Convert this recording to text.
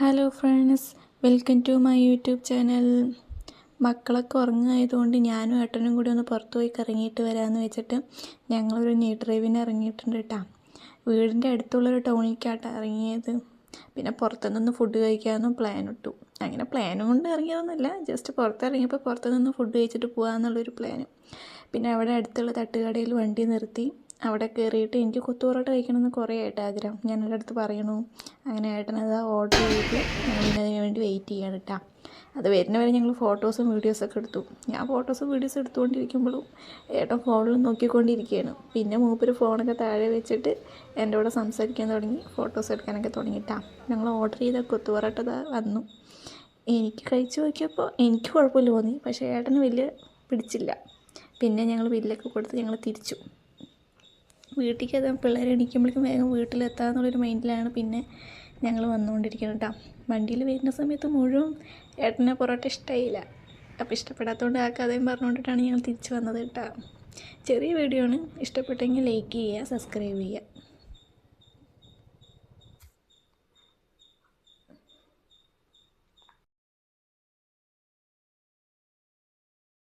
Hello friends welcome to my YouTube channel മക്കളൊക്കെ ഉറങ്ങായതുകൊണ്ട് ഞാനും ഏട്ടനും കൂടി ഒന്ന് പുറത്തു പോയി കറങ്ങിയിട്ട് വരാമെന്ന് വെച്ചിട്ട് ഞങ്ങളൊരു നീ ഡ്രൈവിന് ഇറങ്ങിയിട്ടുണ്ട് കേട്ടോ വീടിന്റെ അടുത്തുള്ളൊരു ടൗണിലേക്കാട്ടോ ഇറങ്ങിയത്. പിന്നെ പുറത്തുനിന്ന് ഫുഡ് കഴിക്കാമെന്നും പ്ലാൻ ഇട്ടു. അങ്ങനെ പ്ലാനും കൊണ്ട് ഇറങ്ങിയതൊന്നുമില്ല. ജസ്റ്റ് പുറത്തിറങ്ങിയപ്പോൾ പുറത്തുനിന്ന് ഫുഡ് കഴിച്ചിട്ട് പോകാമെന്നുള്ളൊരു പ്ലാന് പിന്നെ അവിടെ അടുത്തുള്ള തട്ടുകടയിൽ വണ്ടി നിർത്തി. അവിടെ കയറിയിട്ട് എനിക്ക് കൊത്തു പൊറോട്ട കഴിക്കണമെന്ന് കുറേ ആയിട്ട് ആഗ്രഹം. ഞാൻ എന്റെ അടുത്ത് പറയണു അങ്ങനെ ഏട്ടനത് ഓർഡർ ചെയ്തിട്ട് അതിന് വേണ്ടി വെയിറ്റ് ചെയ്യാണ് കേട്ടോ അത് വരുന്നവരെ ഞങ്ങൾ ഫോട്ടോസും വീഡിയോസൊക്കെ എടുത്തു. ഞാൻ ഫോട്ടോസും വീഡിയോസും എടുത്തുകൊണ്ടിരിക്കുമ്പോഴും ഏട്ടൻ ഫോണിൽ നോക്കിക്കൊണ്ടിരിക്കുകയാണ്. പിന്നെ മൂപ്പര് ഫോണൊക്കെ താഴെ വെച്ചിട്ട് എന്റെ കൂടെ സംസാരിക്കാൻ തുടങ്ങി ഫോട്ടോസ് എടുക്കാനൊക്കെ തുടങ്ങിയിട്ടാ ഞങ്ങൾ ഓർഡർ ചെയ്ത കൊത്തു പൊറോട്ട ദാ വന്നു. എനിക്ക് കഴിച്ചു നോക്കിയപ്പോൾ എനിക്ക് കുഴപ്പമില്ല തോന്നി പക്ഷേ ഏട്ടന് വലിയ പിടിച്ചില്ല. പിന്നെ ഞങ്ങൾ ബില്ലൊക്കെ കൊടുത്ത് ഞങ്ങൾ തിരിച്ചു. വീട്ടിലേക്ക് എത്താൻ പിള്ളേർ എണീക്കുമ്പോഴേക്കും വേഗം വീട്ടിലെത്താമെന്നുള്ളൊരു മൈൻഡിലാണ് പിന്നെ ഞങ്ങൾ വന്നുകൊണ്ടിരിക്കുന്നത് കേട്ടോ. വണ്ടിയിൽ വരുന്ന സമയത്ത് മുഴുവൻ ഏട്ടനെ പൊറോട്ട ഇഷ്ടമായില്ല അപ്പോൾ ഇഷ്ടപ്പെടാത്തതുകൊണ്ട് ആ കഥയും പറഞ്ഞുകൊണ്ടിട്ടാണ് ഞങ്ങൾ തിരിച്ചു വന്നത് കേട്ടോ. ചെറിയ വീഡിയോ ആണ്. ഇഷ്ടപ്പെട്ടെങ്കിൽ ലൈക്ക് ചെയ്യുക സബ്സ്ക്രൈബ് ചെയ്യുക.